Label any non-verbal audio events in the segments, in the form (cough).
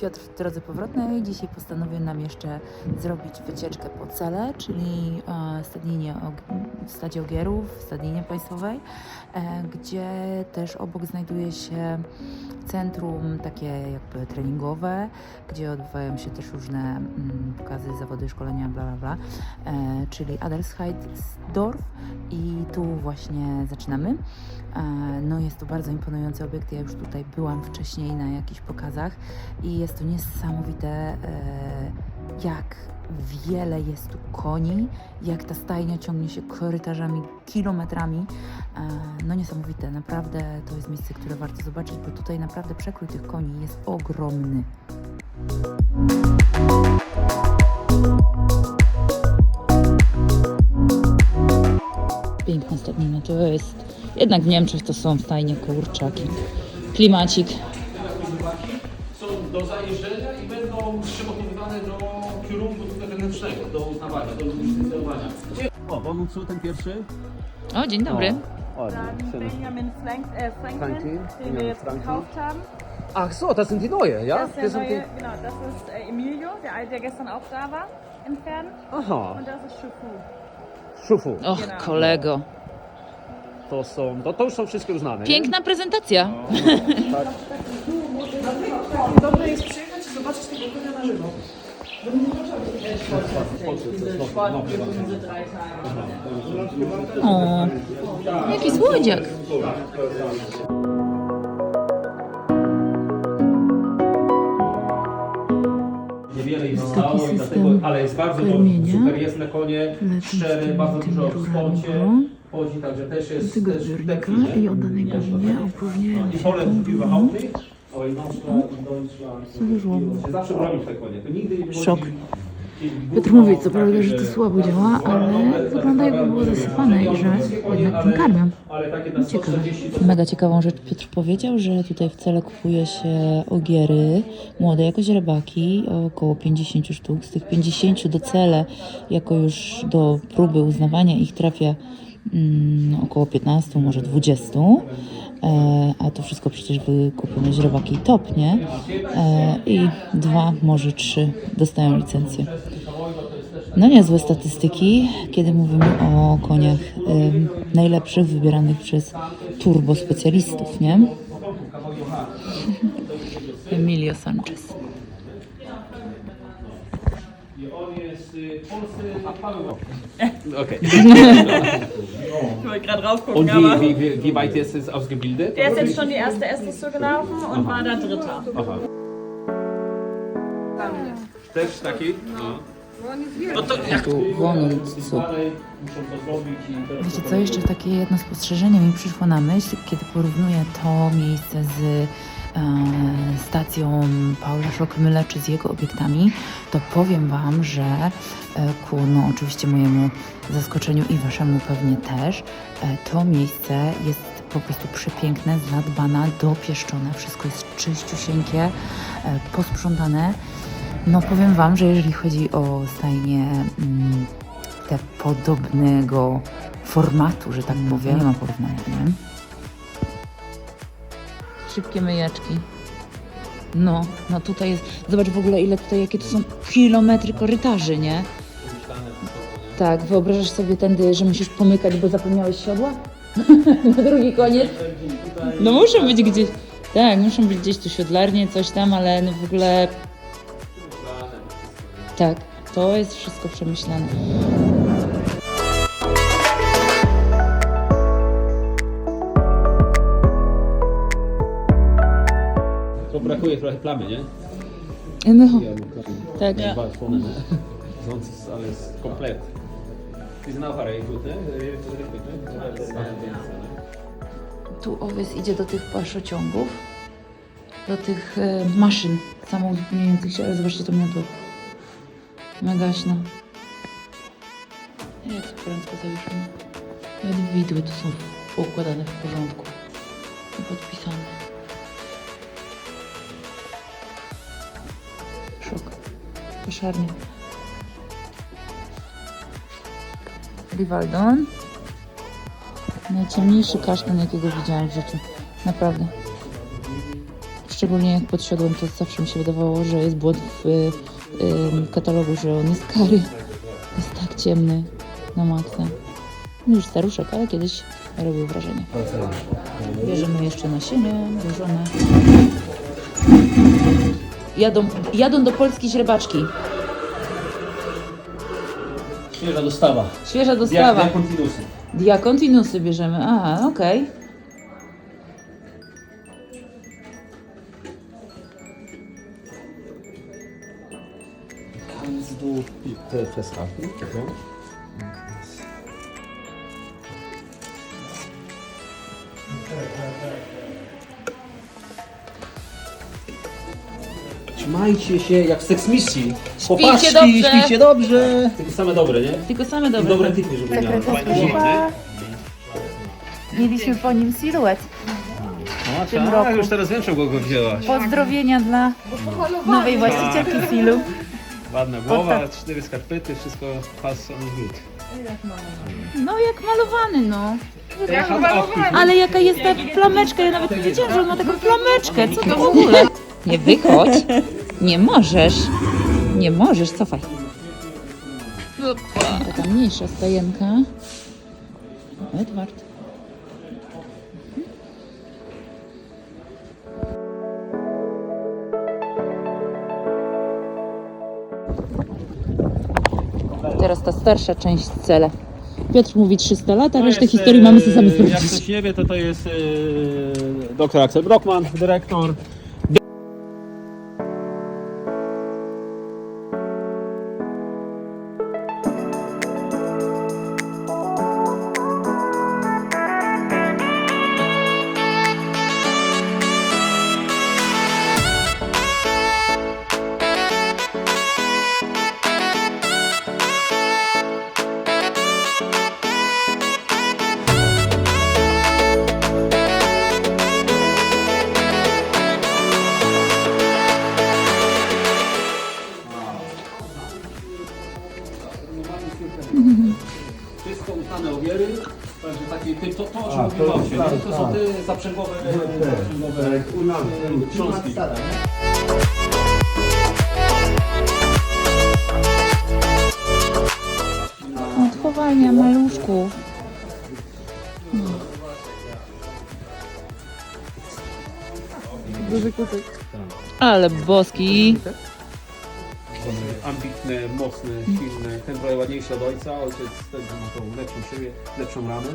Piotr w drodze powrotnej. Dzisiaj postanowił nam jeszcze zrobić wycieczkę po cele, czyli e, stadninie, Og- Stadzie Ogierów, stadninie państwowej, e, gdzie też obok znajduje się centrum takie jakby treningowe, gdzie odbywają się też różne mm, pokazy, zawody, szkolenia, bla bla bla, e, czyli Adelsheitsdorf i tu właśnie zaczynamy. No jest to bardzo imponujący obiekt. Ja już tutaj byłam wcześniej na jakichś pokazach i jest to niesamowite, e, jak wiele jest tu koni, jak ta stajnia ciągnie się korytarzami, kilometrami. E, No niesamowite, naprawdę to jest miejsce, które warto zobaczyć, bo tutaj naprawdę przekrój tych koni jest ogromny. Piękna stadnina to jest. Jednak w Niemczech to są stajnie kurczaki. Klimacik. Do zajeżdżenia i będą przygotowywane do kierunku wewnętrznego, do uznawania, do licencjonowania. O, pomóc ten pierwszy? O, dzień dobry. O, Dann Benjamin Frank, äh, Franklin, Franklin, den wir Benjamin jetzt Franklin. gekauft haben. Ach so, das sind die neue, ja? Das ist der neue, genau, das ist äh, Emilio, der alte, der gestern auch da war, im Pferden. Aha, Und das ist Schufu. szufu. Och, Genau. kolego. To są, to, to już są wszystkie już znane, nie? Piękna prezentacja. (laughs) Dobre jest przyjechać i zobaczyć tego konia na żywo. O, jaki słodziak. Niewiele ich zostało, i dlatego, ale jest bardzo dobry, karmienia. super jest na konie, szczery, bardzo dużo w sporcie rurami chodzi, także też jest tego też zbiornika i oddanej galinie opróżniają I się tą überhaupt nicht, zawsze bronić te konie, to nigdy nie Szok. Piotr mówi, co prawda, że to słabo działa, ale wygląda jakby było zasypane i że jednak tym karmią. Ale takie na Ciekawe. 140 to Mega ciekawą rzecz Piotr powiedział, że tutaj w cele kupuje się ogiery, młode jako źrebaki, około 50 sztuk. Z tych 50 do cele, jako już do próby uznawania ich trafia około 15, może 20. E, a to wszystko przecież wykupione źrebaki top, nie? E, I dwa, może trzy dostają licencję. No niezłe statystyki, kiedy mówimy o koniach najlepszych wybieranych przez turbo specjalistów, nie? Emilio Sanchez. Y, na Paweł. Okay. Ich wollte gerade drauf gucken, Und aber wie, wie, wie, wie weit ist es ausgebildet? der ist jetzt schon die erste Estes gelaufen und war da Dritter. Aha. Też taki? No. No to jak muszą to zrobić i teraz Wiecie co, jeszcze takie jedno spostrzeżenie mi przyszło na myśl, kiedy porównuję to miejsce z stacją Paula Szokmyla czy z jego obiektami, to powiem Wam, że e, ku no oczywiście mojemu zaskoczeniu i Waszemu pewnie też, e, to miejsce jest po prostu przepiękne, zadbane, dopieszczone, wszystko jest czyściusieńkie, e, posprzątane. No powiem Wam, że jeżeli chodzi o stajnie mm, te podobnego formatu, że tak powiem, nie ma porównania, nie? Szybkie myjaczki. No, no tutaj jest, zobacz w ogóle ile tutaj, jakie to są kilometry korytarzy, nie? Tak, wyobrażasz sobie tędy, że musisz pomykać, bo zapomniałeś siodła? (laughs) Na drugi koniec? No muszą być gdzieś, tak, muszą być gdzieś tu siodlarnie, coś tam, ale no w ogóle... Tak, to jest wszystko przemyślane. Brakuje trochę plamy, nie? No, tak. Nie? Very good, ne? Very good, ne? Tu owiec idzie do tych paszociągów, do tych e, maszyn samoupłyniających się, ale zobaczcie to miotło. Megaśno. Jak superancko zawieszone. Nawet widły tu są poukładane w porządku. I podpisane. Koszarnie. Rivaldon. Najciemniejszy kasztan, jakiego widziałam w życiu. Naprawdę. Szczególnie jak podsiadłem, to zawsze mi się wydawało, że jest błąd w, y, w katalogu, że on jest kary. Jest tak ciemny na maksa. Już staruszek, ale kiedyś robił wrażenie. Bierzemy jeszcze nasienie włożone. Jadą, jadą do Polski źrebaczki. Świeża dostawa. Świeża dostawa. jak kontinusy. Diakontinusy bierzemy. Aha, okej. Kannst du bitte festhalten? So. Trzymajcie się jak w seksmisji. Chłopaczki, dobrze. śpijcie dobrze. Tylko same dobre, nie? Tylko same I dobre. dobre typy, żeby miały. Mieliśmy po nim siluet. No, tym roku. już teraz wiem, czego go wzięłaś. Pozdrowienia dla nowej właścicielki Silu. Ładna głowa, cztery skarpety, wszystko pas on good. No jak malowany, no. Ale jaka jest ta flameczka? Ja nawet nie wiedziałam, że on ma taką flameczkę. Co to w ogóle? Nie wychodź. Nie możesz. Nie możesz, cofaj. Taka mniejsza stajenka. Edward. Teraz ta starsza część cele. Piotr mówi 300 lat, a resztę historii mamy sobie sami Jak sprawdzić. ktoś nie wie, to to jest e, dr Axel Brockman, dyrektor. Wszystko uznane ogiery. Także takie, ty, to, to o czym się, nie? to są te zaprzęgowe, zaprzęgowe książki. Odchowalnia maluszków. Duży kucyk. Ale boski. Ambitne, mocne, silne. Ten trochę ładniejszy od ojca, ojciec ten ma tą lepszą siebie, lepszą ramę.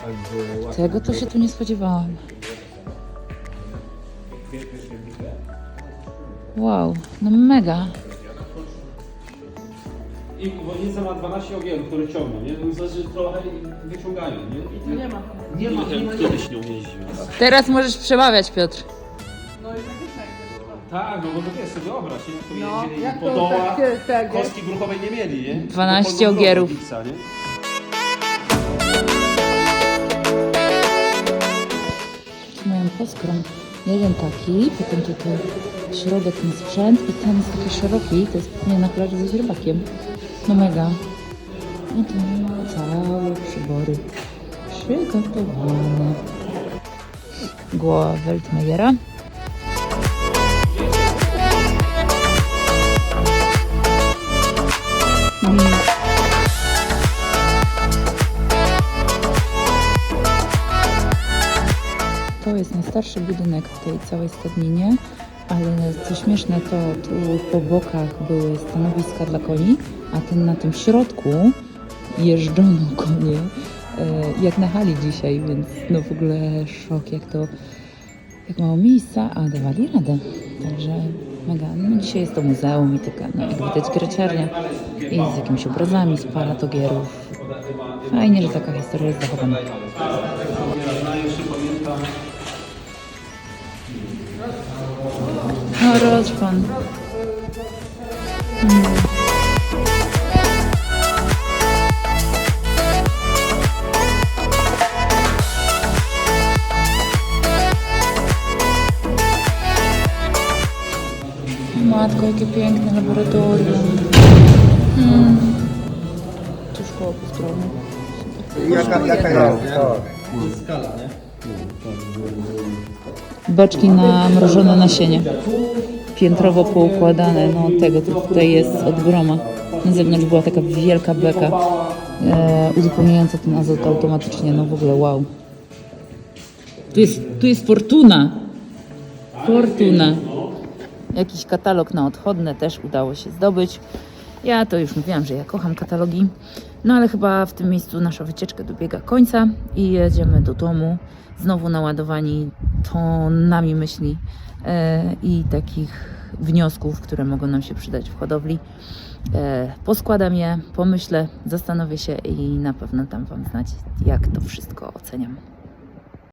Także ładnie. Tego to się tu nie spodziewałam. Wow, no mega. I woźnica ma 12 ogierów, które ciągną, nie? Więc zależy trochę i wyciągają, nie? I tu nie ma. Nie ma, nie ma. Kiedyś nią. Teraz możesz przemawiać, Piotr. Tak, no bo to wiesz, sobie wyobraź, nie? No, jeździli po dołach, kostki gruchowej nie mieli, nie? 12 Do polnego ogierów. Gipsa, nie? Poskrom. Jeden taki, potem tutaj środek ten sprzęt i ten jest taki szeroki, to jest pewnie na plaży ze źrebakiem. No mega. I tu całe przybory przygotowane. Głowa Weltmajera. Najstarszy budynek w tej całej stadninie, ale co śmieszne, to tu po bokach były stanowiska dla koni, a ten na tym środku jeżdżono (laughs) konie, e, jak na hali dzisiaj, więc no w ogóle szok, jak to, jak mało miejsca, a dawali radę. Także mega. No dzisiaj jest to muzeum i taka, no jak widać, graciarnia i z jakimiś obrazami, z paratogierów. Fajnie, że taka historia jest zachowana. No rozpon. Matko, jakie piękne laboratorium. Mm. Tu szkoła postronna. Jaka, jaka jest, nie? Beczki na mrożone nasienie. Piętrowo poukładane, no tego to tutaj jest od groma. Na zewnątrz była taka wielka beka, e, uzupełniająca ten azot automatycznie, no w ogóle wow. Tu jest, tu jest fortuna. Fortuna. Jakiś katalog na odchodne też udało się zdobyć. Ja to już mówiłam, że ja kocham katalogi. No ale chyba w tym miejscu nasza wycieczka dobiega końca i jedziemy do domu. Znowu naładowani tonami myśli e, i takich wniosków, które mogą nam się przydać w hodowli. E, poskładam je, pomyślę, zastanowię się i na pewno dam Wam znać, jak to wszystko oceniam.